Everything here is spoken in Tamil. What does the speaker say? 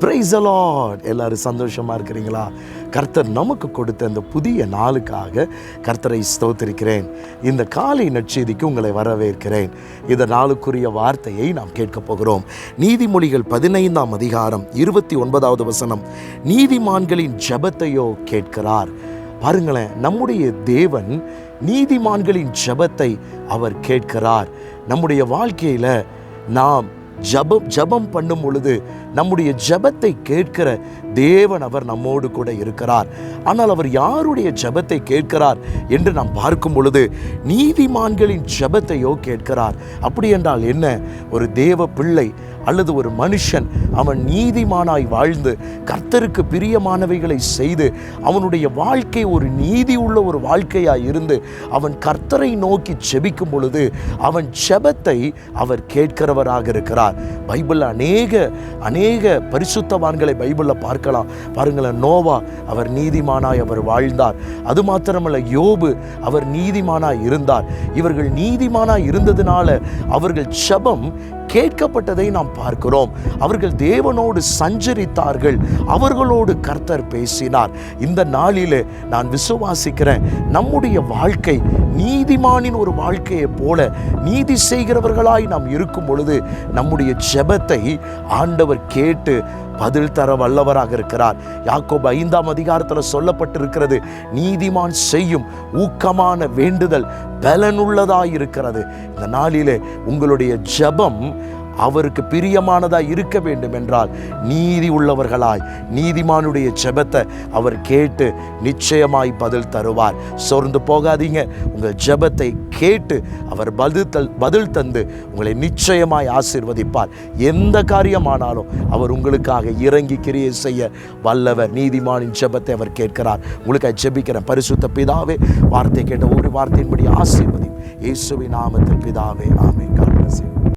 பிரைஸ் அலாட் எல்லாரும் சந்தோஷமாக இருக்கிறீங்களா? கர்த்தர் நமக்கு கொடுத்த இந்த புதிய நாளுக்காக கர்த்தரை ஸ்தோத்திருக்கிறேன். இந்த காலை நற்செய்திக்கு உங்களை வரவேற்கிறேன். இந்த நாளுக்குரிய வார்த்தையை நாம் கேட்கப் போகிறோம். நீதிமொழிகள் பதினைந்தாம் அதிகாரம் இருபத்தி ஒன்பதாவது வசனம். நீதிமான்களின் ஜெபத்தையோ கேட்கிறார். பாருங்களேன் நம்முடைய தேவன் நீதிமான்களின் ஜெபத்தை அவர் கேட்கிறார். நம்முடைய வாழ்க்கையில் நாம் ஜபம் ஜபம் பண்ணும் பொழுது நம்முடைய ஜபத்தை கேட்கிற தேவன் அவர் நம்மோடு கூட இருக்கிறார். ஆனால் அவர் யாருடைய ஜபத்தை கேட்கிறார் என்று நாம் பார்க்கும் பொழுது நீதிமான்களின் ஜபத்தையோ கேட்கிறார். அப்படி என்றால் என்ன? ஒரு தேவ பிள்ளை அல்லது ஒரு மனுஷன் அவன் நீதிமானாய் வாழ்ந்து கர்த்தருக்கு பிரியமானவைகளை செய்து அவனுடைய வாழ்க்கை ஒரு நீதி உள்ள ஒரு வாழ்க்கையாய் இருந்து அவன் கர்த்தரை நோக்கி செபிக்கும் பொழுது அவன் ஜெபத்தை அவர் கேட்கிறவராக இருக்கிறார். பைபிள் அநேக அநேக அநேக பரிசுத்தவான்களை பைபிளில் பார்க்கலாம். பாருங்களேன் நோவா அவர் நீதிமானாய் அவர் வாழ்ந்தார். அது மாத்திரமல்ல யோபு அவர் நீதிமானாய் இருந்தார். இவர்கள் நீதிமானாய் இருந்ததுனால அவர்கள் சபம் கேட்கப்பட்டதை நாம் பார்க்கிறோம். அவர்கள் தேவனோடு சஞ்சரித்தார்கள். அவர்களோடு கர்த்தர் பேசினார். இந்த நாளில் நான் விசுவாசிக்கிறேன். நம்முடைய வாழ்க்கை நீதிமானின் ஒரு வாழ்க்கையைப் போல நீதி செய்கிறவர்களாய் நாம் இருக்கும் பொழுது நம்முடைய ஜெபத்தை ஆண்டவர் கேட்டு பதில் தர வல்லவராக இருக்கிறார். யாக்கோபு ஐந்தாம் அதிகாரத்தில் சொல்லப்பட்டிருக்கிறது நீதிமான் செய்யும் ஊக்கமான வேண்டுதல் பலனுள்ளதாக இருக்கிறது இந்த நாளிலே உங்களுடைய ஜெபம் அவருக்கு பிரியமானதாக இருக்க வேண்டும் என்றால் நீதி உள்ளவர்களாய் நீதிமானுடைய ஜெபத்தை அவர் கேட்டு நிச்சயமாய் பதில் தருவார். சோர்ந்து போகாதீங்க. உங்கள் ஜெபத்தை கேட்டு அவர் பதில் தல் பதில் தந்து உங்களை நிச்சயமாய் ஆசீர்வதிப்பார். எந்த காரியமானாலும் அவர் உங்களுக்காக இறங்கி கிரியை செய்ய வல்லவர் நீதிமானின் ஜெபத்தை அவர் கேட்கிறார். உங்களுக்காக ஜெபிக்கிறேன் பரிசுத்த பிதாவே வார்த்தை கேட்ட ஒரு வார்த்தையின்படி ஆசீர்வதி இயேசுவின் நாமத்தில் பிதாவே ஆமே காரணம்.